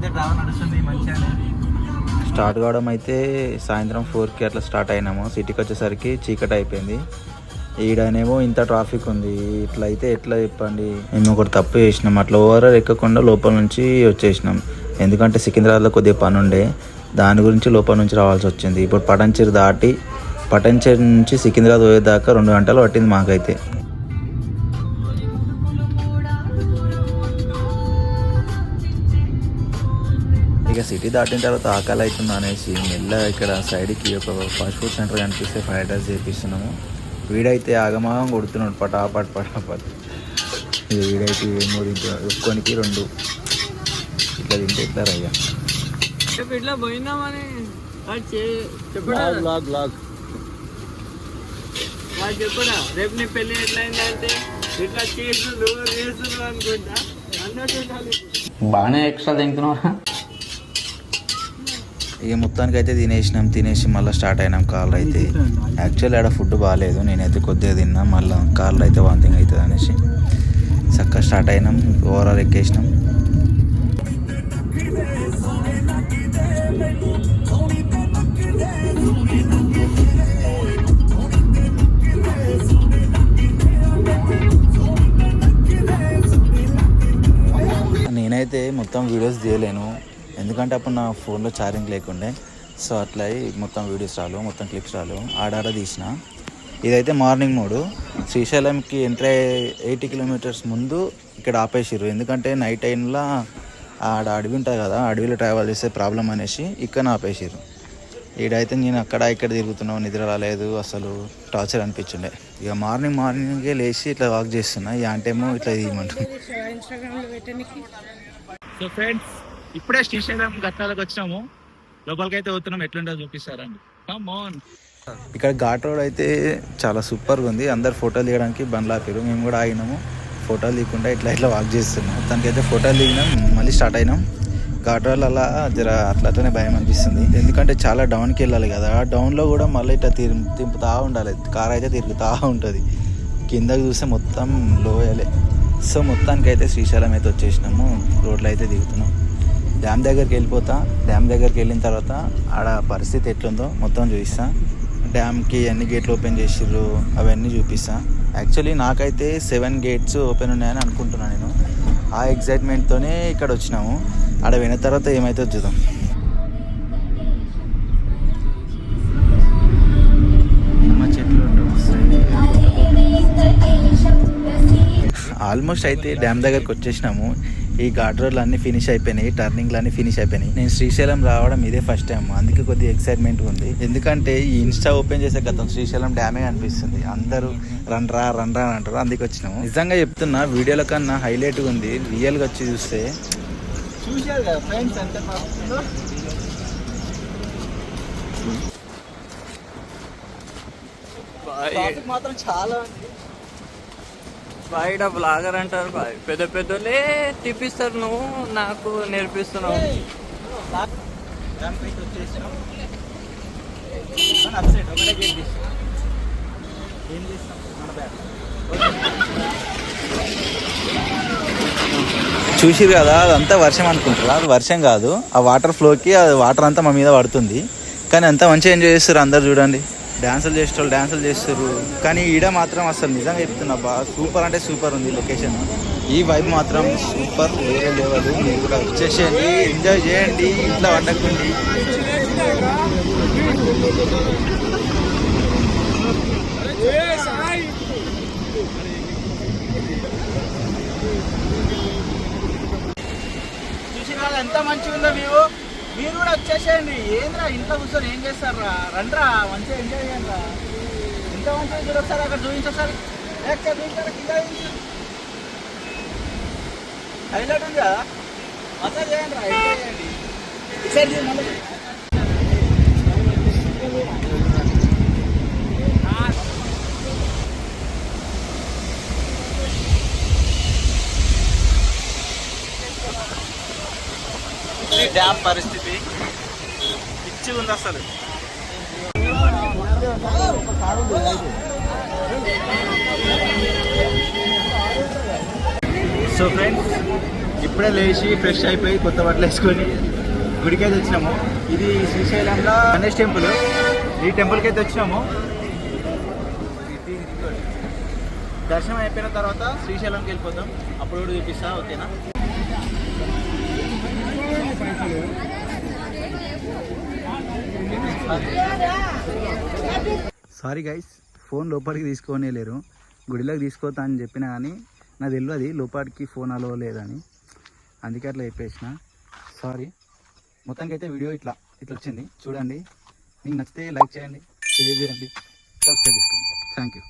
అయితే నడుస్తుంది మంచిగానే స్టార్ట్ కావడం అయితే సాయంత్రం ఫోర్కి అట్లా స్టార్ట్ అయినాము. సిటీకి వచ్చేసరికి చీకటి అయిపోయింది. ఈడనేమో ఇంత ట్రాఫిక్ ఉంది. ఇట్లా అయితే ఎట్లా చెప్పండి? మేము ఒకటి తప్పు చేసినాం. అట్లా ఓవరాల్ ఎక్కకుండా లోపల నుంచి వచ్చేసినాం. ఎందుకంటే సికింద్రాబాద్లో కొద్దిగా పని ఉండే. దాని గురించి లోపల నుంచి రావాల్సి వచ్చింది. ఇప్పుడు పటంచేరు దాటి పటంచేరు నుంచి సికింద్రాబాద్ పోయేదాకా రెండు గంటలు పట్టింది మాకైతే. ఇక సిటీ దాటిన తర్వాత ఆకలి అవుతుంది అనేసి మెల్లగా ఇక్కడ సైడ్కి ఒక ఫాస్ట్ ఫుడ్ సెంటర్ కనిపిస్తే ఫ్రైడ్ రైస్ చేపిస్తున్నాము. వీడైతే ఆగమాగం కొడుతున్నాడు పటాపట్ పటాపట్ ఇక వీడైతే ఏం మూడు ఒక్కొనికి రెండు. ఇట్లా తింటే ఇట్లా రయ్యా ఇట్లా పోయినామని చెప్పడా? రేపు నీ పెళ్ళి ఎట్లా అయిందంటే ఇట్లా చేసులు రేసులు అనుకుంటా. అన్నట్టు ఉండాలి. బాగానే ఎక్స్ట్రా తింటున్నారా ఇక మొత్తానికి అయితే తినేసినాం తినేసి మళ్ళీ స్టార్ట్ అయినాం కార్లో అయితే. యాక్చువల్లీ ఆడ ఫుడ్ బాగాలేదు నేనైతే కొద్దిగా తిన్నా మళ్ళీ కార్లో అయితే వాంతింగ్ అవుతుంది అనేసి. చక్కగా స్టార్ట్ అయినాం ఓవరాల్ ఎక్కేసినాం. నేనైతే మొత్తం వీడియోస్ తీయలేను. ఎందుకంటే అప్పుడు నా ఫోన్లో ఛార్జింగ్ లేకుండే. సో అట్లా మొత్తం వీడియోస్ రాలు మొత్తం క్లిప్స్ రాలు. ఆడాడ తీసిన. ఇదైతే మార్నింగ్ మోడు. శ్రీశైలంకి ఎంట్రీ ఎయిటీ కిలోమీటర్స్ ముందు ఇక్కడ ఆపేసిర్రు. ఎందుకంటే నైట్ టైంలో ఆడ అడవి ఉంటుంది కదా అడవిలో ట్రావెల్ చేస్తే ప్రాబ్లం అనేసి ఇక్కడ ఆపేసిర్రు. ఈడైతే నేను అక్కడ ఇక్కడ తిరుగుతున్నావు నిద్ర రాలేదు అసలు టార్చర్ అనిపించుండే. ఇక మార్నింగ్ మార్నింగే లేచి ఇట్లా వాక్ చేస్తున్నా. ఈ ఆంటేమో ఇట్లా తీయమంటుంది సో ఫ్రెండ్స్ ఇప్పుడే శ్రీశైలం ఘట్టాలకు వచ్చినాము లోపలికి అయితే పోతున్నాం. ఎట్లుంటో చూపిస్తారండి. కమ్ ఇక్కడ ఘాట్ రోడ్ అయితే చాలా సూపర్గా ఉంది. అందరు ఫోటోలు దిగడానికి బండ్లు ఆపారు. మేము కూడా ఆగినాము. ఫోటోలు తీయకుండా ఇట్లా ఇట్లా వాక్ చేస్తున్నాం. తనకైతే ఫోటోలు దిగినాం మళ్ళీ స్టార్ట్ అయినాం. ఘాట్ రోడ్ అలా జర అట్లా అట్లనే భయం అనిపిస్తుంది. ఎందుకంటే చాలా డౌన్కి వెళ్ళాలి కదా. ఆ డౌన్లో కూడా మళ్ళీ ఇట్లా తిరు తింపుతా ఉండాలి. కార్ అయితే తిరుగుతూ ఉంటుంది. కిందకి చూస్తే మొత్తం లోయలే. సో మొత్తానికి అయితే శ్రీశైలం అయితే వచ్చేసినాము. రోడ్లో అయితే దిగుతున్నాం. డ్యామ్ దగ్గరికి వెళ్ళిపోతా. డ్యామ్ దగ్గరికి వెళ్ళిన తర్వాత ఆడ పరిస్థితి ఎట్లుందో మొత్తం చూపిస్తా. డ్యామ్కి ఎన్ని గేట్లు ఓపెన్ చేసిర్రు అవన్నీ చూపిస్తా. యాక్చువల్లీ నాకైతే సెవెన్ గేట్స్ ఓపెన్ ఉన్నాయని అనుకుంటున్నాను నేను. ఆ ఎగ్జైట్మెంట్తోనే ఇక్కడ వచ్చినాము. ఆడ విన్న తర్వాత ఏమైతే చూద్దాం. ఆల్మోస్ట్ అయితే డ్యామ్ దగ్గరకు వచ్చేసినాము. ఈ ఘాట్ రోడ్లు అన్ని ఫినిష్ అయిపోయినాయి టర్నింగ్లు అన్ని ఫినిష్ అయిపోయినాయి. నేను శ్రీశైలం రావడం ఇదే ఫస్ట్ టైం అందుకే కొద్దిగా ఎక్సైట్మెంట్ ఉంది. ఎందుకంటే ఈ ఇన్స్టా ఓపెన్ చేసే గతం శ్రీశైలం డ్యామే అనిపిస్తుంది అందరూ రన్ రా రన్ రా అని అంటారు. అందుకే వచ్చినాము. నిజంగా చెప్తున్నా వీడియోల కన్నా హైలైట్గా ఉంది. రియల్గా వచ్చి చూస్తే. చూశారు కదా ఫ్రెండ్స్ మాత్రం చాలా ఉంది. బయట బ్లాగర్ అంటారు బాయ్. పెద్ద పెద్దలే తిప్పిస్తారు నువ్వు నాకు నేర్పిస్తున్నావు. ఏం చేస్తాం మన చూసిరు కదా అదంతా వర్షం అనుకుంటారా? అది వర్షం కాదు. ఆ వాటర్ ఫ్లోకి ఆ వాటర్ అంతా మా మీద పడుతుంది. కానీ అంతా మంచిగా ఎంజాయ్ చేస్తారు అందరు చూడండి. డ్యాన్సులు చేసేటోళ్ళు డ్యాన్సులు చేస్తారు. కానీ ఈడ మాత్రం అసలు నిజంగా చెప్తున్నా బా సూపర్ అంటే సూపర్ ఉంది లొకేషన్. ఈ వైబ్ మాత్రం సూపర్ వేరే లెవెల్. మీరు కూడా వచ్చేసేయండి ఎంజాయ్ చేయండి ఇంట్లో వండకండి. ఎంత మంచిగా ఉందో వ్యూ మీరు కూడా వచ్చేసేయండి. ఏంద్రా ఇంట్లో కూర్చొని ఏం చేస్తారా రండ్రా మంచిగా ఎంజాయ్ చేయండి ఇంత మంచిగా చూడొస్తారు అక్కడ చూపించొస్తారు లేకపోతే చూపించారు కింద హైలైట్ ఉంది? కదా మజా చేయండి. రా ఎంజాయ్ చేయండి ఇది డ్యామ్ పరిస్థితి పిచ్చి ఉంది అసలు. సో ఫ్రెండ్స్ ఇప్పుడే లేచి ఫ్రెష్ అయిపోయి కొత్త బట్టలు వేసుకొని గుడికి అయితే వచ్చినాము. ఇది శ్రీశైలంలో గణేష్ టెంపుల్. ఈ టెంపుల్కి అయితే వచ్చినాము. దర్శనం అయిపోయిన తర్వాత శ్రీశైలంకి వెళ్ళిపోతాం అప్పుడు కూడా చూపిస్తా ఓకేనా? సారీ గైస్ ఫోన్ లోపలికి తీసుకోనే లేరు. గుడిలోకి తీసుకోతా అని చెప్పినా కానీ నాకు తెలియదు లోపలికి ఫోన్ అలో లేదని. అందుకే అట్లా చెప్పేసిన. సారీ మొత్తానికి అయితే వీడియో ఇట్లా ఇట్లా వచ్చింది. చూడండి. మీకు నచ్చితే లైక్ చేయండి షేర్ చేయండి. సబ్స్క్రైబ్ చేసుకోండి. Thank you